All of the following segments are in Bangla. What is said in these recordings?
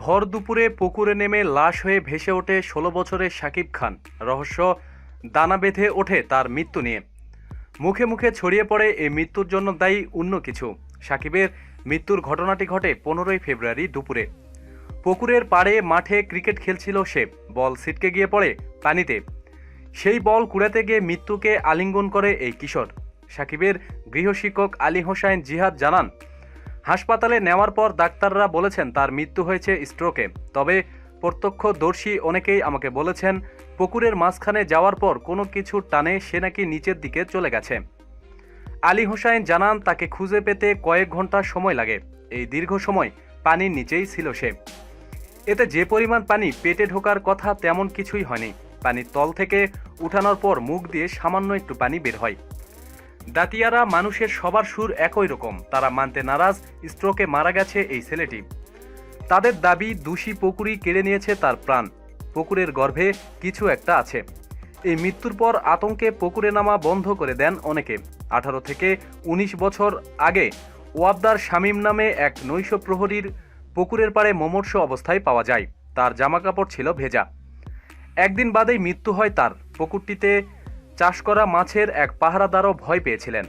ভর দুপুরে পুকুরে নেমে লাশ হয়ে ভেসে ওঠে ষোলো বছরের শাকিব খান। রহস্য, দানা বেঁধে ওঠে তার মৃত্যু নিয়ে। মুখে মুখে ছড়িয়ে পড়ে এই মৃত্যুর জন্য দায়ী অন্য কিছু। সাকিবের মৃত্যুর ঘটনাটি ঘটে পনেরোই ফেব্রুয়ারি দুপুরে। পুকুরের পাড়ে মাঠে ক্রিকেট খেলছিল সে। বল ছিটকে গিয়ে পড়ে পানিতে। সেই বল কুড়াতে গিয়ে মৃত্যুকে আলিঙ্গন করে এই কিশোর। সাকিবের গৃহশিক্ষক আলী হোসাইন জিহাদ জানান হাসপাতালে নেওয়ার পর ডাক্তাররা বলেছেন তার মৃত্যু হয়েছে স্ট্রোকে। তবে প্রত্যক্ষদর্শী অনেকেই আমাকে বলেছেন, পুকুরের মাঝখানে যাওয়ার পর কোনো কিছুর টানে সে নাকি নিচের দিকে চলে গেছে। আলী হোসাইন জানান, তাকে খুঁজে পেতে কয়েক ঘণ্টা সময় লাগে। এই দীর্ঘ সময় পানির নিচেই ছিল সে। এতে যে পরিমাণ পানি পেটে ঢোকার কথা তেমন কিছুই হয়নি। পানির তল থেকে উঠানোর পর মুখ দিয়ে সামান্য একটু পানি বের হয়। দাতিয়ারা মানুষের সবার সুর একই রকম। তারা মানতে নারাজ, স্ট্রোকে মারা গেছে এই ছেলেটি। তাদের দাবি, দোষী পুকুরি কেড়ে নিয়েছে তার প্রাণ। পুকুরের গর্ভে কিছু একটা আছে। এই মৃত্যুর পর আতঙ্কে পুকুরে নামা বন্ধ করে দেন অনেকে। আঠারো থেকে ১৯ বছর আগে ওয়াবদার শামীম নামে এক নৈশ প্রহরীর পুকুরের পাড়ে মোমর্ষ অবস্থায় পাওয়া যায়। তার জামাকাপড় ছিল ভেজা। একদিন বাদেই মৃত্যু হয় তার। পুকুরটিতে চাষ করা মাছের এক পাহারাদারও ভয় পেয়েছিলেন।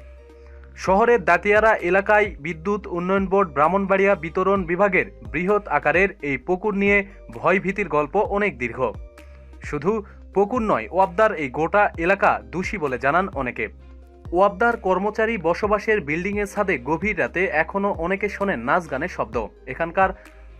শহরের দাতিয়ারা এলাকায় বিদ্যুৎ উন্নয়ন বোর্ড ব্রাহ্মণবাড়িয়া বিতরণ বিভাগের বৃহৎ আকারের এই পুকুর নিয়ে ভয়ভীতির গল্প অনেক দীর্ঘ। শুধু পুকুর নয়, ওয়াবদার এই গোটা এলাকা দোষী বলে জানান অনেকে। ওয়াবদার কর্মচারী বসবাসের বিল্ডিংয়ের ছাদে গভীর রাতে এখনও অনেকে শোনেন নাচ গানের শব্দ। এখানকার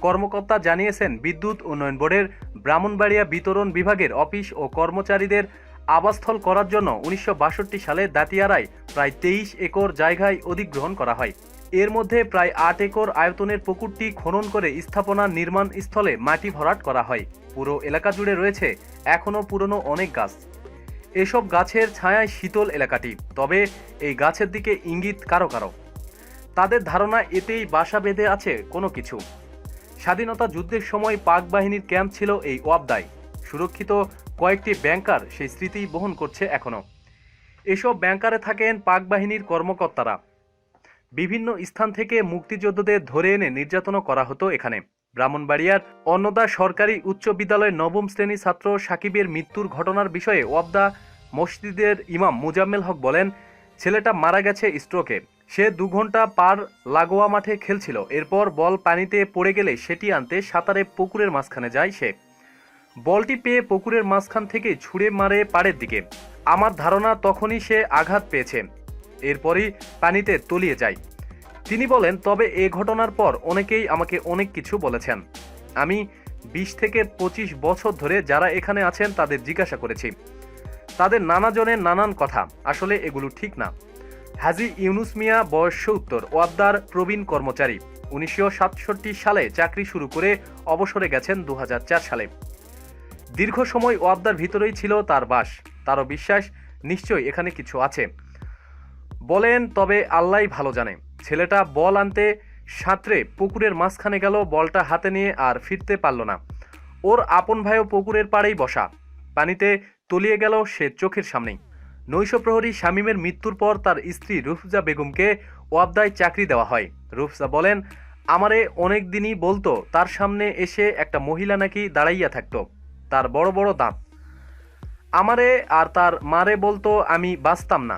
কর্মকর্তা জানিয়েছেন, বিদ্যুৎ উন্নয়ন বোর্ডের ব্রাহ্মণবাড়িয়া বিতরণ বিভাগের অফিস ও কর্মচারীদের আবাসস্থল করার জন্য উনিশশো বাষট্টি সালে দাতিয়ারায় প্রায় তেইশ একর জায়গায় অধিগ্রহণ করা হয়। এর মধ্যে প্রায় আট একর আয়তনের পুকুরটি খনন করে স্থাপনা নির্মাণ স্থলে মাটি ভরাট করা হয়। পুরো এলাকা জুড়ে রয়েছে এখনও পুরনো অনেক গাছ। এসব গাছের ছায়ায় শীতল এলাকাটি, তবে এই গাছের দিকে ইঙ্গিত কারও কারও। তাদের ধারণা এতেই বাসা বেঁধে আছে কোনো কিছু। স্বাধীনতা যুদ্ধের সময় পাক বাহিনীর ক্যাম্প ছিল এই ওয়াবদায়। সুরক্ষিত কয়েকটি ব্যাংকার সেই স্মৃতি বহন করছে এখনও এসব ব্যাংকারে থাকেন পাক বাহিনীর কর্মকর্তারা। বিভিন্ন স্থান থেকে মুক্তিযোদ্ধাদের ধরে এনে নির্যাতনও করা হতো এখানে। ব্রাহ্মণবাড়িয়ার অন্নদা সরকারি উচ্চ বিদ্যালয়ের নবম শ্রেণি ছাত্র সাকিবের মৃত্যুর ঘটনার বিষয়ে ওয়াবদা মসজিদের ইমাম মুজাম্মেল হক বলেন, ছেলেটা মারা গেছে স্ট্রোকে। সে দু ঘণ্টা পার লাগোয়া মাঠে খেলছিল। এরপর বল পানিতে পড়ে গেলে সেটি আনতে সাঁতারে পুকুরের মাঝখানে যায় সে। বলটি পেয়ে পুকুরের মাঝখান থেকে ছুঁড়ে মারে পাড়ের দিকে। আমার ধারণা তখনই সে আঘাত পেয়েছে। এরপরই পানিতে তলিয়ে যায়। তিনি বলেন, তবে এ ঘটনার পর অনেকেই আমাকে অনেক কিছু বলেছেন। আমি বিশ থেকে পঁচিশ বছর ধরে যারা এখানে আছেন তাদের জিজ্ঞাসা করেছি। তাদের নানাজনের নানান কথা। আসলে এগুলো ঠিক না। হাজি ইউনুস মিয়া, বয়স উত্তর ওয়াদ্দার প্রবীণ কর্মচারী। উনিশশো সাতষট্টি সালে চাকরি শুরু করে অবসরে গেছেন দু হাজার চার সালে। দীর্ঘ সময় ওয়াবদার ভিতরেই ছিল তার বাস। তারও বিশ্বাস নিশ্চয়ই এখানে কিছু আছে। বলেন, তবে আল্লাহ ভালো জানে। ছেলেটা বল আনতে সাঁতরে পুকুরের মাঝখানে গেল, বলটা হাতে নিয়ে আর ফিরতে পারল না। ওর আপন ভাইও পুকুরের পাড়েই বসা। পানিতে তলিয়ে গেল সে চোখের সামনেই। নৈশ প্রহরী শামীমের মৃত্যুর পর তার স্ত্রী রুফজা বেগমকে ওয়াবদায় চাকরি দেওয়া হয়। রুফজা বলেন, আমারে অনেক দিনই বলতো, তার সামনে এসে একটা মহিলা নাকি দাঁড়াইয়া থাকতো। তার বড় বড় দাঁত। আমারে আর তার মারে বলতো আমি বাঁচতাম না।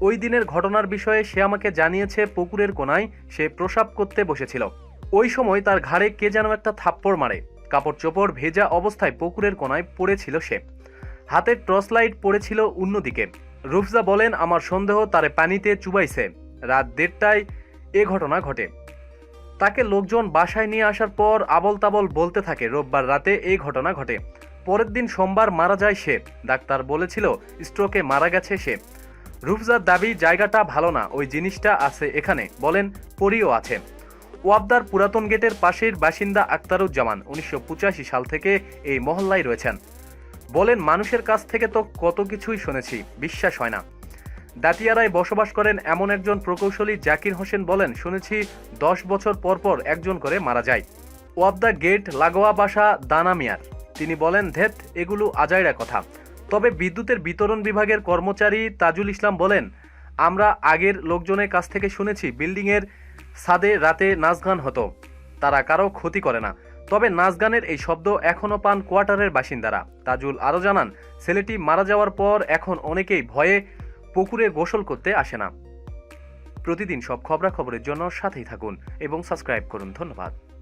ওই দিনের ঘটনার বিষয়ে সে আমাকে জানিয়েছে পুকুরের কোনায় সে প্রসাব করতে বসেছিল। ওই সময় তার ঘাড়ে কে যেন একটা থাপ্পড় মারে। কাপড় চোপড় ভেজা অবস্থায় পুকুরের কোনায় পড়েছিল সে। হাতের টর্চ লাইট পড়েছিল অন্যদিকে। রুফজা বলেন, আমার সন্দেহ তারে পানিতে চুবাইছে। রাত দেড়টায় এ ঘটনা ঘটে। তাকে লোকজন বাসায় নিয়ে আসার পর আবল তাবল বলতে থাকে, রোববার রাতে এই ঘটনা ঘটে। পরের দিন সোমবার মারা যায় সে। ডাক্তার বলেছিল, স্ট্রোকে মারা গেছে সে। রুফজার দাবি, জায়গাটা ভালো না, ওই জিনিসটা আছে এখানে। বলেন, পরিও আছে। ওয়াবদার পুরাতন গেটের পাশের বাসিন্দা আক্তারুজ্জামান উনিশশো পঁচাশি সাল থেকে এই মহল্লায় রয়েছেন। বলেন, মানুষের কাছ থেকে তো কত কিছুই শুনেছি, বিশ্বাস হয় না। দাতিয়ারায় বসবাস করেন এমন একজন প্রকৌশলী জাকির হোসেন বলেন, শুনেছি দশ বছর পর পর একজন করে মারা যায়। ওয়াবদা গেট, লাগোয়া বাসা, দানা মিয়ার। তিনি বলেন, ধেত, এগুলো আজাইরা কথা। তবে বিদ্যুতের বিতরণ বিভাগের কর্মচারী তাজুল ইসলাম বলেন, আমরা আগের লোকজনের কাছ থেকে শুনেছি বিল্ডিংয়ের সাদে রাতে নাচ গান হতো। তারা কারও ক্ষতি করে না। তবে নাচ গানের এই শব্দ এখনও পান কোয়ার্টারের বাসিন্দারা। তাজুল আরও জানান, ছেলেটি মারা যাওয়ার পর এখন অনেকেই ভয়ে পুকুরে গোসল করতে আসে না। প্রতিদিন সব খবরাখবরের জন্য সাথেই থাকুন এবং সাবস্ক্রাইব করুন। ধন্যবাদ।